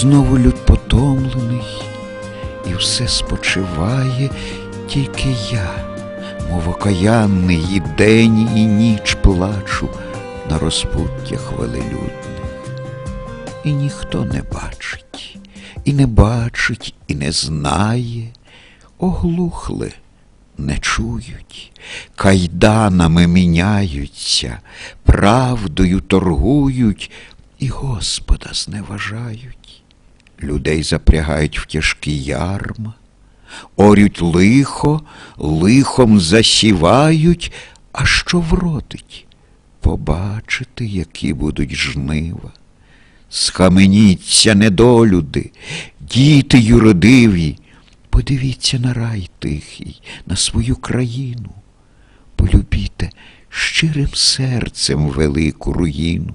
знову люд потомлений, і все спочиває, тільки я, мов окаянний, і день, і ніч плачу на розпуттях велелюдних. І ніхто не бачить, і не бачить, і не знає, оглухли, не чують, кайданами міняються, правдою торгують і Господа зневажають. Людей запрягають в тяжкі ярма, орють лихо, лихом засівають, а що вродить? Побачити, які будуть жнива. Схаменіться, недолюди, діти юродиві, подивіться на рай тихий, на свою країну, полюбіте щирим серцем велику руїну.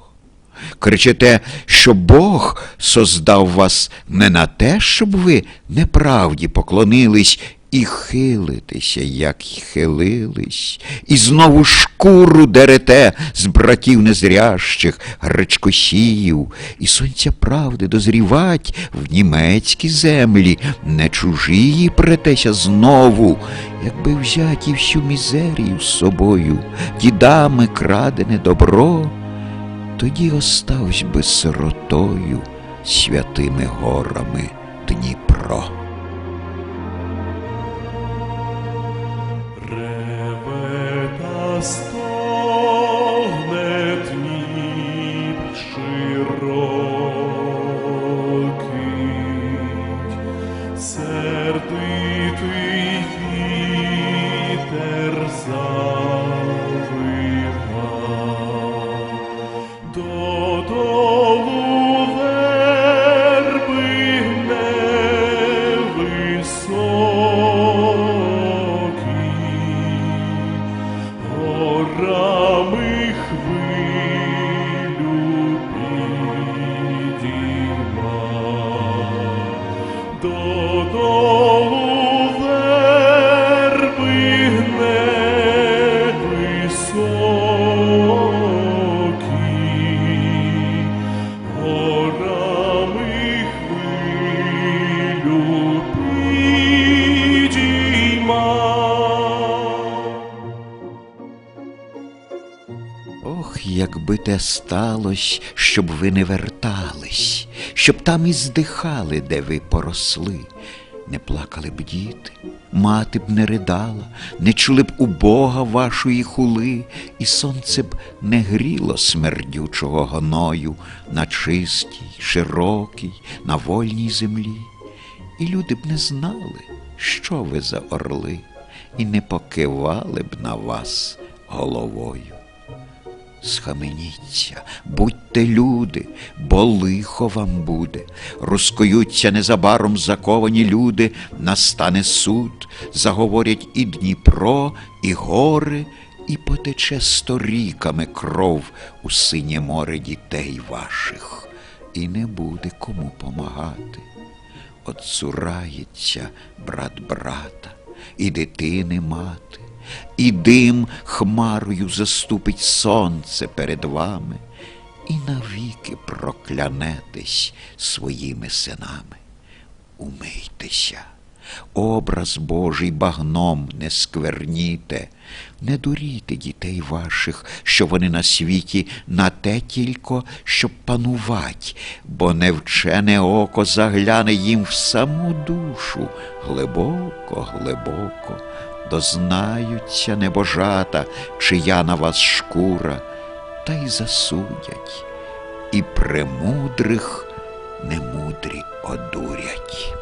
Кричите, що Бог создав вас не на те, щоб ви неправді поклонились і хилитеся, як хилились, і знову шкуру дерете з братів незрящих, гречкосіїв, і сонця правди дозрівать в німецькі землі, не чужії претеся знову, якби взяті всю мізерію з собою, дідами крадене добро тоді оставсь би сиротою святими горами Дніпро. Реве те сталось, щоб ви не вертались, щоб там і здихали, де ви поросли. Не плакали б діти, мати б не ридала, не чули б у Бога вашої хули, і сонце б не гріло смердючого гоною на чистій, широкій, на вольній землі. І люди б не знали, що ви за орли, і не покивали б на вас головою. Схаменіться, будьте люди, бо лихо вам буде. Розкоються незабаром заковані люди, настане суд, заговорять і Дніпро, і гори, і потече сторіками кров у синє море дітей ваших, і не буде кому помагати. Отцурається брат брата, і дитини мати, і дим хмарою заступить сонце перед вами, і навіки проклянетесь своїми синами. Умийтеся, Образ Божий багном не скверніте, не дуріте дітей ваших, що вони на світі на те тільки, щоб панувать, бо невчене око загляне їм в саму душу глибоко, глибоко, дознаються небожата, чия на вас шкура, та й засудять, і премудрих немудрі одурять.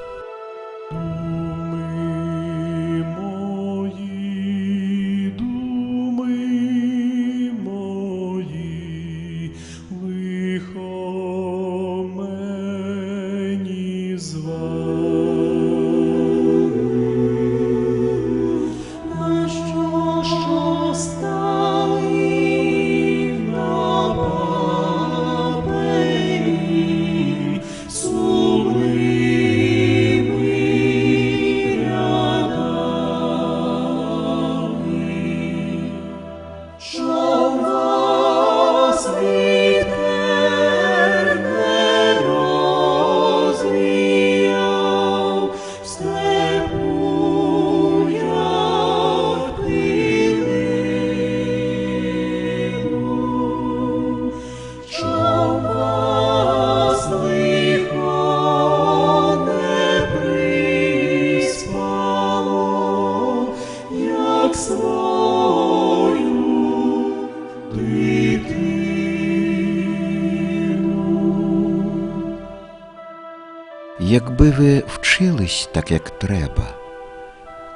Ви вчились так, як треба,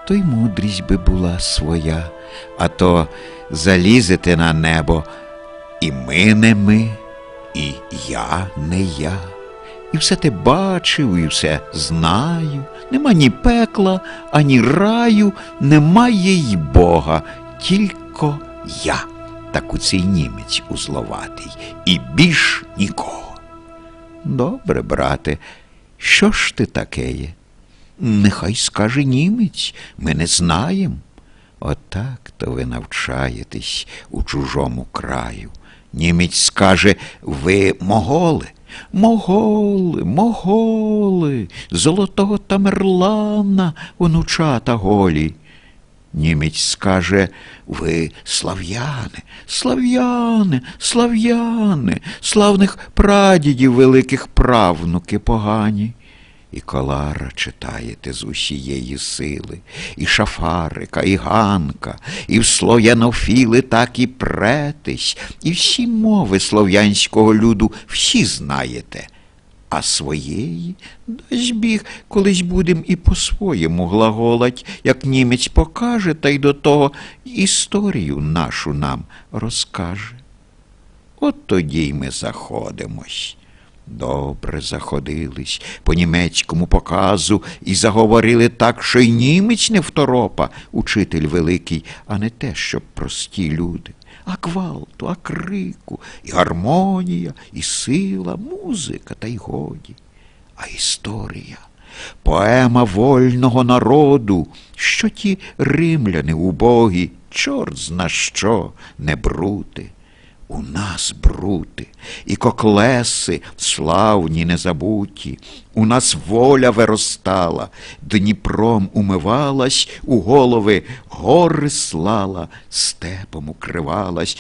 то й мудрість би була своя, а то залізете на небо, і ми не ми, і я не я. І все те бачив, і все знаю. Нема ні пекла, ані раю, немає й Бога, тільки я, так у цей німець узловатий, і більш нікого. Добре, брате, що ж ти таке є? Нехай скаже німець, ми не знаємо. Отак то ви навчаєтесь у чужому краю. Німець скаже, ви моголи. Моголи, моголи, золотого Тамерлана, онучата голі. Німець скаже, ви слав'яни, слав'яни, слав'яни, славних прадідів великих правнуки погані. І колара читаєте з усієї сили, і шафарика, і ганка, і в слов'янофіли так і претесь, і всі мови слов'янського люду всі знаєте. А своєї, дасть біг, колись будем і по-своєму глаголать, як німець покаже, та й до того історію нашу нам розкаже. От тоді й ми заходимось. Добре заходились по німецькому показу і заговорили так, що й німець не второпа, учитель великий, а не те, щоб прості люди. А гвалту, а крику, і гармонія, і сила, музика, та й годі. А історія, поема вольного народу, що ті римляни убогі, чорт зна що, не брути. У нас брути, і коклеси славні незабуті, у нас воля виростала, Дніпром умивалась, у голови гори слала, степом укривалась,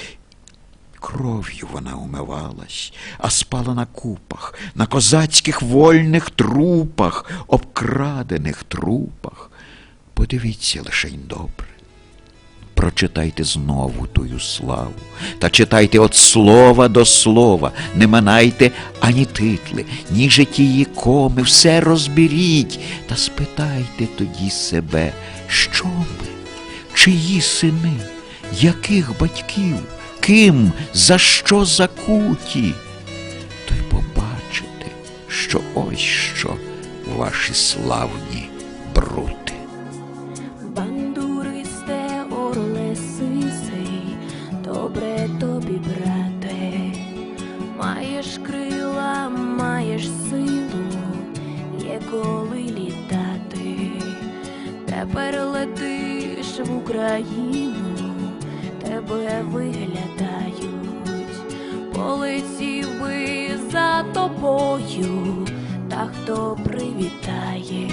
кров'ю вона умивалась, а спала на купах, на козацьких вольних трупах, обкрадених трупах. Подивіться лишень добре. Прочитайте знову тую славу, та читайте от слова до слова, не минайте ані титли, ні житії коми, все розберіть, та спитайте тоді себе, що ми, чиї сини, яких батьків, ким, за що закуті, то й побачите, що ось що ваші славні Україну тебе виглядають, полетів би за тобою, та хто привітає.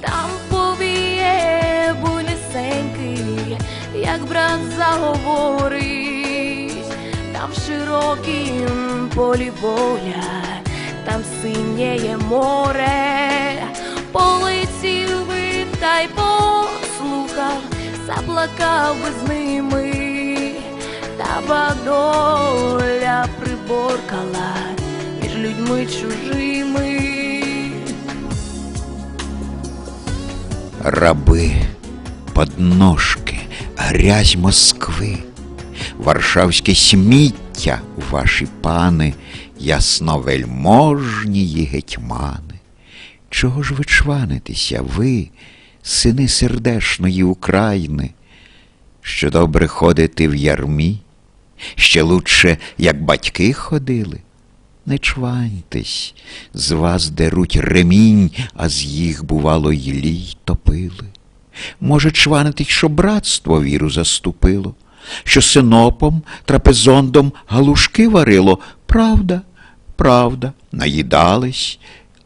Там повіє буйнесенький, як брат заговорить, там широким полі боля там синєє море, полетів би та й послухав, заплакав би з ними, та ба доля приборкала між людьми чужими. раби, подножки, грязь Москви, варшавське сміття, ваші пани, ясновельможні гетьмани. Чого ж ви чванитеся, ви, сини сердешної України, що добре ходите в ярмі, ще лучше, як батьки ходили? Не чваньтесь, з вас деруть ремінь, а з їх, бувало, й лій топили. Може, чванитись, що братство віру заступило, що синопом, трапезондом галушки варило. Правда, правда, наїдались,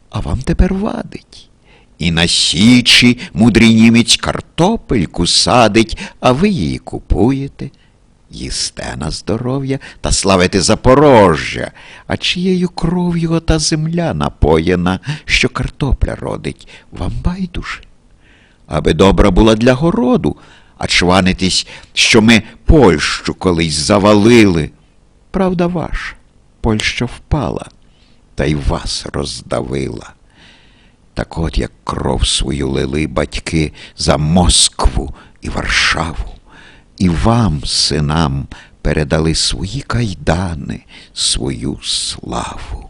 а вам тепер вадить. І на січі мудрий німець картопельку садить, а ви її купуєте. Їсте на здоров'я та славите Запорожжя, а чиєю кров'ю ота земля напоєна, що картопля родить, вам байдуже. Аби добра була для городу, а чванитись, що ми Польщу колись завалили. Правда ваша, Польща впала, та й вас роздавила. Так от як кров свою лили батьки за Москву і Варшаву, і вам, синам, передали свої кайдани, свою славу.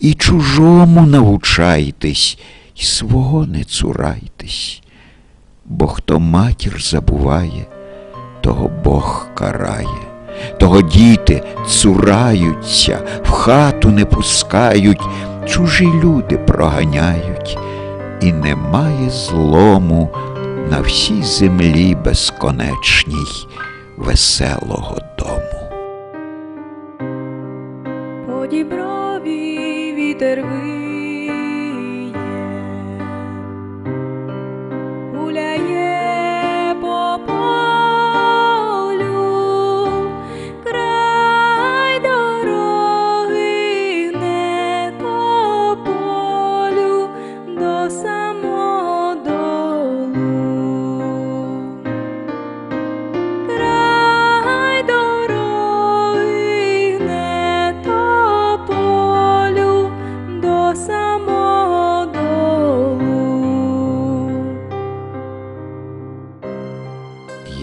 і чужому навчайтесь, і свого не цурайтесь, бо хто матір забуває, того Бог карає, того діти цураються, в хату не пускають, чужі люди проганяють, і немає злому на всій землі безконечній веселого дому. По діброві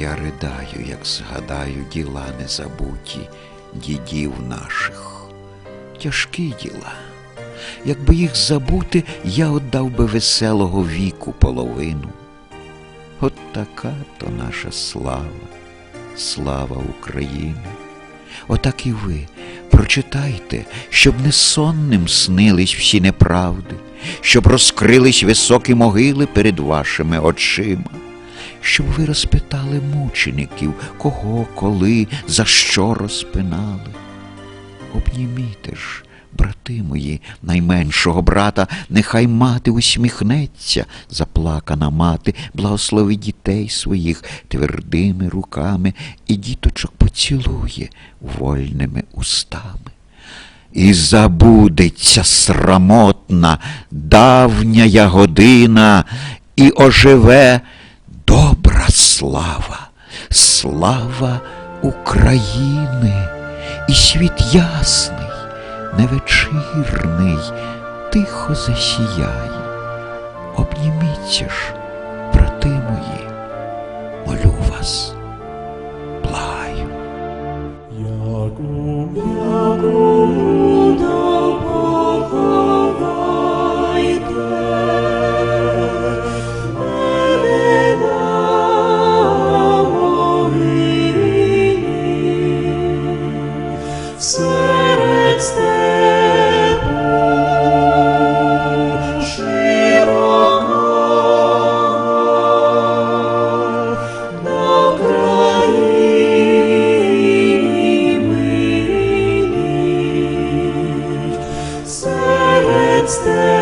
Я ридаю, як згадаю діла незабуті дідів наших. Тяжкі діла. Якби їх забути, я отдав би веселого віку половину. От така то наша слава, слава України. Отак і ви прочитайте, щоб не сонним снились всі неправди, щоб розкрились високі могили перед вашими очима щоб ви розпитали мучеників, кого, коли, за що розпинали. Обніміте ж, брати мої, найменшого брата, нехай мати усміхнеться, заплакана мати, благослови дітей своїх твердими руками і діточок поцілує вольними устами. І забудеться срамотна давня година, і оживе добра слава, слава України, і світ ясний, невечірний, тихо засіяй. Обніміться ж, брати мої, молю вас, stay.